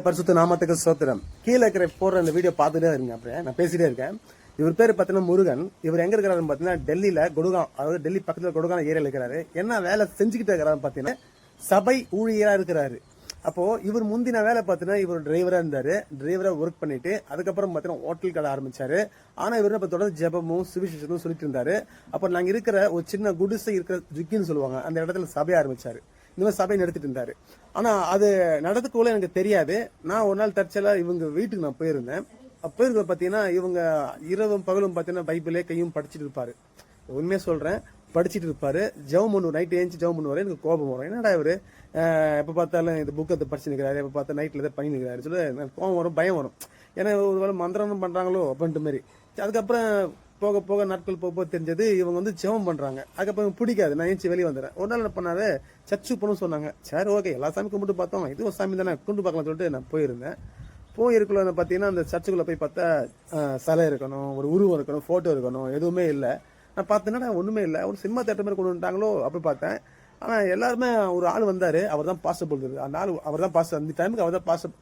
பரிசுத்த நாமத்துக்கு சோத்திரம் கீழே இருக்கிற போடுற அந்த வீடியோ பார்த்துட்டே இருங்க அப்படியே. நான் பேசிட்டே இருக்கேன். இவர் பேர் பார்த்தீங்கன்னா முருகன். இவர் எங்க இருக்கிறாருன்னு பார்த்தீங்கன்னா டெல்லியில கொடுகாம் அதாவது டெல்லி பக்கத்தில் கொடுகான ஏரியாவில் இருக்கிறாரு. என்ன வேலை செஞ்சுக்கிட்டு இருக்கிறாரு பார்த்தீங்கன்னா சபை ஊழியராக இருக்கிறாரு. அப்போ இவர் முந்தின வேலை பார்த்தீங்கன்னா இவர் டிரைவரா இருந்தாரு. டிரைவரா ஒர்க் பண்ணிட்டு அதுக்கப்புறம் பார்த்தீங்கன்னா ஹோட்டல் கடை ஆரம்பிச்சாரு. ஆனா இவர் இப்போ தொடர்ந்து ஜெபமும் சுவிசேஷமும் சொல்லிட்டு இருந்தாரு. அப்போ நாங்க இருக்கிற ஒரு சின்ன குடிசை இருக்கிற ஜிக்கின்னு சொல்லுவாங்க. அந்த இடத்துல சபை ஆரம்பிச்சாரு. இந்த மாதிரி சபை நடத்திட்டு இருந்தாரு. ஆனா அது நடந்துக்குள்ள எனக்கு தெரியாது. நான் ஒரு நாள் தற்செயலா இவங்க வீட்டுக்கு நான் போயிருந்தேன். அப்ப போயிருக்க பாத்தீங்கன்னா இவங்க இரவும் பகலும் பாத்தீங்கன்னா பைபிளே கையும் படிச்சுட்டு இருப்பாரு. உண்மையா சொல்றேன் படிச்சிட்டு இருப்பாரு. ஜெபம் பண்ணுவோம் நைட் ஏஞ்சி ஜெபம் பண்ணுவாரு. எனக்கு கோபம் வரும். என்னடா இவரு? எப்போ எப்ப பார்த்தாலும் இந்த புக்கத்தை படிச்சு நிற்கிறாரு எப்ப பார்த்தா நைட்ல எதாவது பண்ணி நிற்கிறாரு சொல்லி எனக்கு கோபம் வரும் பயம் வரும். ஏன்னா ஒரு வேளை மந்திரம் பண்றாங்களோ அப்படின்ட்டு மாதிரி. அதுக்கப்புறம் போக போக நாட்கள் போக போக தெரிஞ்சது இவங்க வந்து ஜெபம் பண்றாங்க. அதுக்கப்புறம் பிடிக்காது நான் ஏஞ்சி வெளியே வந்துடுறேன் ஒரு நாள் என்ன பண்ணாரு சர்ச்சு போகணும்னு சொன்னாங்க. சரி ஓகே எல்லா சாமி கும்பிட்டு பார்த்தோம். இது ஒரு சாமி தானே கும்பிட்டு பார்க்கலாம் சொல்லிட்டு நான் போயிருந்தேன். போயிருக்குள்ள பார்த்தீங்கன்னா அந்த சர்ச்சுக்குள்ள போய் பார்த்தா சிலை இருக்கணும் ஒரு உருவம் இருக்கணும் போட்டோ இருக்கணும் எதுவுமே இல்லை. நான் பார்த்தேன்னா ஒன்றுமே இல்லை. ஒரு சினிமா தேட்டர் மாதிரி கொண்டு வந்துட்டாங்களோ அப்படி பார்த்தேன். ஆனால் எல்லாருமே ஒரு ஆள் வந்தார் அவர் தான் பாஸ்டர் போடுறது அந்த ஆள் அவர் தான் பாஸ்டர் அந்த டைமுக்கு அவர் தான் பாஸ்டர்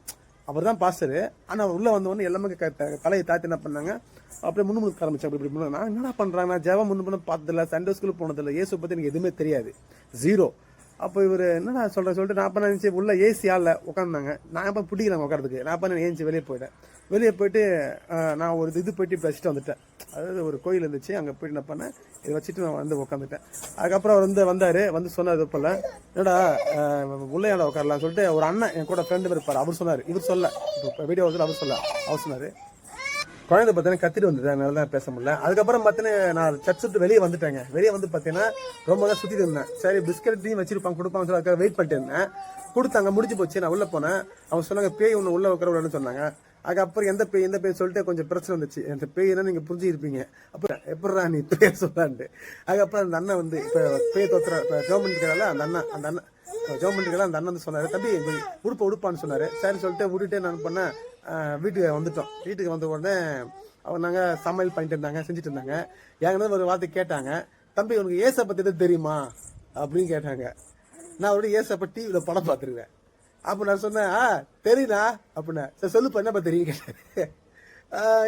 அவர் தான் பாஸ்டர். ஆனால் அவர் உள்ளே வந்தவொடனே எல்லாமே க- தலையை தாத்தி என்ன பண்ணாங்க? அப்படியே முன்னுமுழுக்க ஆரம்பிச்சாங்க. அப்படி இப்படி நான் என்னடா பண்ணுறாங்க நான் ஜெவம் முன்னு பண்ண பார்த்ததில்ல சண்டே ஸ்கூல் போனதில்லை. இயேசு பற்றி எனக்கு எதுவுமே தெரியாது. ஜீரோ அப்போ இவர் என்னடா சொல்கிறேன் சொல்லிட்டு நான் பண்ண நினைச்சு உள்ள ஏசி ஆள்ல உட்காந்தாங்க நான் இப்போ பிடிக்கல உட்காரதுக்கு நான் பண்ண ஏஞ்சி வெளியே போயிட்டேன். வெளியே போயிட்டு நான் ஒரு இது போயிட்டு இப்படி வச்சுட்டு வந்துட்டேன். அதாவது ஒரு கோயில் இருந்துச்சு அங்கே போயிட்டு என்ன பண்ணேன் இதை வச்சுட்டு நான் வந்து உட்காந்துட்டேன் அதுக்கப்புறம் அவர் வந்து வந்தார் வந்து சொன்னார் போல என்னடா உள்ளே உட்காரலாம் சொல்லிட்டு ஒரு அண்ணன் என் கூட ஃப்ரெண்டு இருப்பார் அவர் சொன்னார் இவர் சொல்ல இப்போ வீடியோ வந்து அவர் சொல்ல அவர் சொன்னார் குழந்தை பார்த்தீங்கன்னா கத்திட்டு வந்தது அதனால தான் பேச முடியல. அதுக்கப்புறம் பார்த்தீங்கன்னா நான் சர்ச் விட்டு வெளியே வந்துட்டேங்க. வெளியே வந்து பார்த்தீங்கன்னா ரொம்ப தான் சுற்றிட்டு இருந்தேன். சரி பிஸ்கட் டீம் வச்சிருப்பாங்க கொடுப்பாங்க சொல்லி அதுக்காக வெயிட் பண்ணிட்டு இருந்தேன். கொடுத்தாங்க முடிஞ்சு போச்சு. நான் உள்ளே போனேன். அவங்க சொன்னாங்க பேய் ஒன்று உள்ளே உட்கார விடணும்னு சொன்னாங்க. அதுக்கப்புறம் எந்த பேய் எந்த பேய் சொல்லிட்டு கொஞ்சம் பிரச்சனை வந்துச்சு. அந்த பேய் நீங்கள் நீங்க புரிஞ்சுருப்பீங்க அப்புறம் எப்படா நீ பேர் சொல்லான்ட்டு. அதுக்கப்புறம் அந்த அண்ணன் வந்து இப்போ பேய் தோத்துற இப்போ கவர்மெண்ட் இருக்கிறால அந்த அண்ணன் அந்த அண்ணன் கவர்மெண்ட்டுக்கெல்லாம் அந்த அண்ணன் வந்து சொன்னார் தம்பி உடுப்பை உடுப்ப உடுப்பான்னு சொன்னார். சரி சொல்லிட்டு விட்டுட்டு நான் பண்ணேன். வீட்டுக்கு வந்துட்டோம். வீட்டுக்கு வந்த உடனே அவங்க நாங்கள் சமையல் பண்ணிட்டு இருந்தாங்க செஞ்சுட்டு இருந்தாங்க. எங்கன்னா ஒரு வார்த்தை கேட்டாங்க. தம்பி உனக்கு ஏசை பற்றி எதுவும் தெரியுமா? அப்படின்னு கேட்டாங்க. நான் ஒரு ஏசப்ப டிவியில் படம் பார்த்துருக்கேன். அப்போ நான் சொன்னேன் ஆ தெரியுண்ணா அப்படின்னா சரி சொல்லுப்பா என்னப்பா தெரியும் கேட்டாரு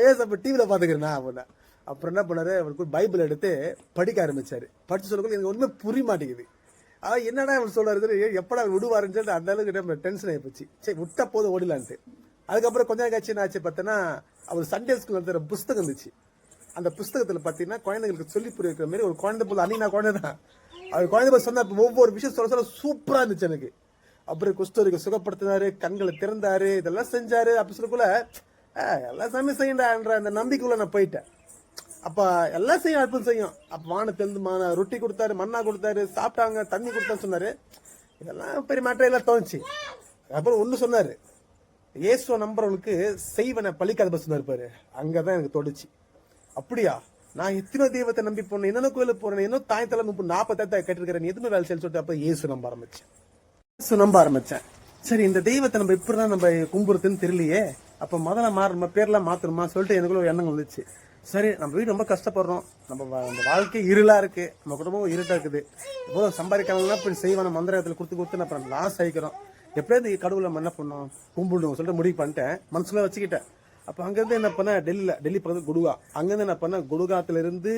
ஏசப்ப டிவியில் பார்த்துக்கிறேண்ணா அப்படின்னா அப்புறம் என்ன பண்ணார்? அவருக்கு பைபிள் எடுத்து படிக்க ஆரம்பித்தார் படித்து சொல்லக்குள்ள எனக்கு ஒன்றுமே புரிய மாட்டேங்குது. ஆ என்னடா அவர் சொல்கிறாரு எப்படா விடுவாருன்னு சொல்லிட்டு அந்த அளவுக்கு நம்ம டென்ஷன் ஆகிப்போச்சு சரி விட்டா போதும் ஓடிலான்ட்டு அதுக்கப்புறம் கொஞ்ச நேரம் கட்சி என்ன ஆச்சு பார்த்தோன்னா அவர் சண்டே ஸ்கூல் நடத்துகிற புஸ்தகம் இருந்துச்சு. அந்த புஸ்தகத்தில் பார்த்தீங்கன்னா குழந்தைங்களுக்கு சொல்லி புரிய வைக்கிற மாதிரி ஒரு குழந்தை போல அன்னைக்கு நான் குழந்தை தான் அவர் குழந்தை போல சொன்ன ஒவ்வொரு விஷயம் சொல்ல சொல்ல சூப்பராக இருந்துச்சு எனக்கு. அப்புறம் குஸ்தோரிக்கு சுகப்படுத்தினாரு கண்களை திறந்தாரு இதெல்லாம் செஞ்சாரு. அப்படி சொல்லக்குள்ள எல்லாம் சமையல் சாமி செய்யண்டான்ற அந்த நம்பிக்கைக்குள்ள நான் போயிட்டேன். அப்போ எல்லாம் செய்யும் அற்புதம் செய்யும். அப்ப திறந்து மான ரொட்டி கொடுத்தாரு மண்ணா கொடுத்தாரு சாப்பிட்டாங்க தண்ணி கொடுத்தான்னு சொன்னாரு. இதெல்லாம் பெரிய மேட்டர் எல்லாம் தோணுச்சு. அப்புறம் ஒன்று சொன்னாரு இயேசுவ நம்புறவனுக்கு செய்வனை பழிக்காத சொன்னாரு இருப்பாரு. அங்கதான் எனக்கு தொடுச்சு அப்படியா? நான் எத்தனை தெய்வத்தை நம்பி போனேன் என்னென்ன கோயிலுக்கு போறேன் என்ன தாய் தலை முப்பது நாற்பத்தாயிரத்தை கேட்டிருக்கிறேன் எதுவுமே வேலை செய்ய சொல்லிட்டு அப்ப இயேசு நம்ப ஆரம்பிச்சேன். இயேசு நம்ப ஆரம்பிச்சேன். சரி இந்த தெய்வத்தை நம்ம இப்படிதான் நம்ம கும்புறதுன்னு தெரியலையே. அப்ப முதல்ல மாறணுமா பேர்லாம் மாத்தணுமா சொல்லிட்டு எனக்குள்ள ஒரு எண்ணம் வந்துச்சு. சரி நம்ம வீடு ரொம்ப கஷ்டப்படுறோம். நம்ம வா- நம்ம வாழ்க்கை இருளா இருக்கு. நம்ம குடும்பம் இருட்டா இருக்குது. இவ்வளோ சம்பாதிக்கலாம் இப்படி செய்வான மந்திரத்தில் கொடுத்து கொடுத்து நான் அப்புறம் லாஸ் ஆகிக்கிறோம் எப்படியாவது கடவுளை நம்ம என்ன பண்ணோம்? கும்பிடணும் சொல்லிட்டு முடிவு பண்ணிட்டேன். மனசுல வச்சுக்கிட்டேன். அப்போ அங்கேருந்து என்ன பண்ணேன்? டெல்லியில் டெல்லி பக்கத்து குடுகா. அங்கேருந்து என்ன பண்ணேன்? குடுகாத்துலேருந்து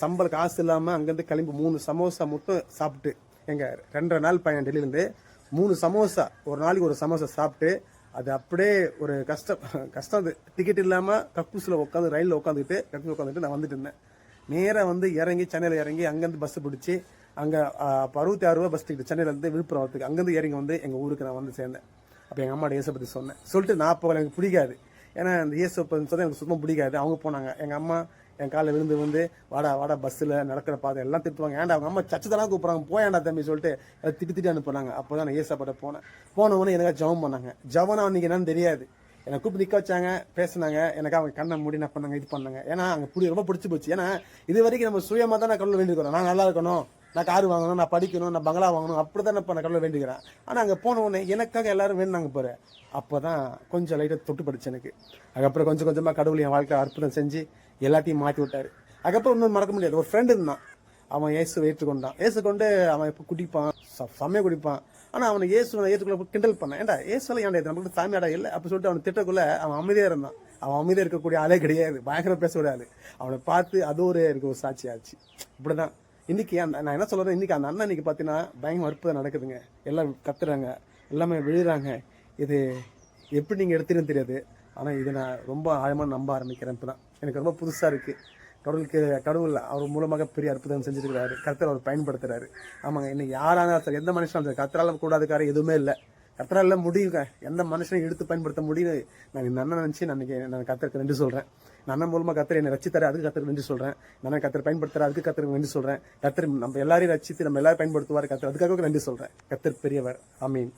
சம்பள காசு இல்லாமல் அங்கேருந்து கிளம்பி மூணு சமோசா மட்டும் சாப்பிட்டு எங்கள் ரெண்டரை நாள் பையன் டெல்லியிலேருந்து. மூணு சமோசா ஒரு நாளைக்கு ஒரு சமோசா சாப்பிட்டு அது அப்படியே ஒரு கஷ்டம் கஷ்டம் அது. டிக்கெட் இல்லாமல் கக்கூஸ்ல உட்காந்து ரயிலில் உட்காந்துட்டு கக்கூஸ் உட்காந்துட்டு நான் வந்துட்டு இருந்தேன். நேராக வந்து இறங்கி சென்னையில் இறங்கி அங்கேருந்து பஸ்ஸு பிடிச்சி அங்கே அறுபத்தி ஆறு ரூபா பஸ் டிக்கெட் சென்னையிலேருந்து விழுப்புரம் வரத்துக்கு அங்கேருந்து இறங்கி வந்து எங்கள் ஊருக்கு நான் வந்து சேர்ந்தேன். அப்போ எங்கள் அம்மாட்ட இயேசு பற்றி சொன்னேன். சொல்லிட்டு நான் போகல எனக்கு பிடிக்காது. ஏன்னா அந்த இயேசு சொன்னால் எனக்கு சுத்தமா பிடிக்காது. அவங்க போனாங்க. எங்கள் அம்மா என் காலை விழுந்து வந்து வாடா வாடா பஸ்ஸில் நடக்கிற பாதை எல்லாம் திட்டுவாங்க ஏன்டா அவங்க அம்மா சச்சு தானே கூப்பிட்றாங்க. போயாண்டா தம்பி சொல்லிட்டு அதை திட்டு திட்டி அனுப்புனாங்க. அப்போ தான் நான் ஏசாப்பட்ட போனேன். போன எனக்காக ஜவம் ஜெபம் பண்ணாங்க. ஜெபம் அன்றைக்கி என்னன்னு தெரியாது. என்னை கூப்பிட்டு நிற்க வச்சாங்க பேசினாங்க. எனக்கு அவங்க கண்ணை மூடி என்ன பண்ணாங்க இது பண்ணாங்க. ஏன்னா அங்கே பிடி ரொம்ப பிடிச்சி போச்சு. ஏன்னா இது வரைக்கும் நம்ம சுயமாக தான் நான் கடவுள் வேண்டியிருக்கிறோம். நான் நல்லா இருக்கணும். நான் கார் வாங்கணும் நான் படிக்கணும் நான் பங்களா வாங்கணும் அப்படி தான் நான் கடவுளை வேண்டிக்கிறேன். ஆனால் அங்கே போன உடனே எனக்காக எல்லாரும் வேணுனாங்க பாரு. அப்போ தான் கொஞ்சம் லைட்டாக தொட்டு படிச்சு எனக்கு. அதுக்கப்புறம் கொஞ்சம் கொஞ்சமாக கடவுள் என் வாழ்க்கை அற்புதம் செஞ்சு எல்லாத்தையும் மாற்றி விட்டார். அதுக்கப்புறம் இன்னும் மறக்க முடியாது. ஒரு ஃப்ரெண்டு இருந்தான். அவன் ஏசு ஏற்றுக்கொண்டான். கொண்டு அவன் இப்போ குடிப்பான்? ச- செம்மையா குடிப்பான். ஆனால் அவனை ஏசு ஏற்றுக்குள்ள கிண்டல் பண்ணேன். ஏன்டா இயேசுல ஏன்டா இது? நம்மளுக்கு சாமியாடா இல்லை? அப்படி சொல்லிட்டு அவனை திட்டக்குள்ள அவன் அமைதியாக இருந்தான். அவன் அமைதியாக இருக்கக்கூடிய ஆளே கிடையாது. பயங்கரம் பேசக்கூடாது அவனை பார்த்து அது ஒரு எனக்கு ஒரு சாட்சி ஆச்சு. இப்படிதான். இன்னைக்கு அந்த நான் என்ன சொல்கிறேன் இன்னைக்கு அந்த அண்ணன் இன்னைக்கு பார்த்தீங்கன்னா பயங்கர அற்புதம் நடக்குதுங்க. எல்லாம் கத்துறாங்க. எல்லாமே விழுறாங்க. இது எப்படி நீங்கள் எடுத்துன்னு தெரியாது. ஆனால் இது நான் ரொம்ப ஆழமாக நம்ப ஆரம்பிக்கிறேன் இப்பதான். எனக்கு ரொம்ப புதுசாக இருக்குது கடவுளுக்கு கடவுள் அவர் மூலமாக பெரிய அற்புதம் செஞ்சுருக்கிறாரு. கர்த்தர் அவர் பயன்படுத்துகிறாரு ஆமாங்க இன்னைக்கு யாரானாலும் சரி எந்த மனுஷனாலும் சரி கர்த்தரால கூடாதுக்கார எதுவுமே இல்லை. கர்த்தரால முடியுங்க எந்த மனுஷனையும் எடுத்து பயன்படுத்த முடியும் நான் இந்த அண்ணன் நினச்சி நான் நான் கர்த்தருக்கு நன்றி சொல்கிறேன் நான் அண்ணன் மூலமாக கர்த்தர் என்னை ரச்சித்தாரு அதுக்கு கர்த்தருக்கு நன்றி சொல்கிறேன் நான் கர்த்தர் பயன்படுத்துகிற அதுக்கு கர்த்தருக்கு நன்றி சொல்கிறேன் கர்த்தர் நம்ம எல்லாரையும் ரச்சித்து நம்ம எல்லாரும் பயன்படுத்துவார் கர்த்தர் அதுக்காக நன்றி சொல்கிறேன் கர்த்தர் பெரியவர். ஆமீன்.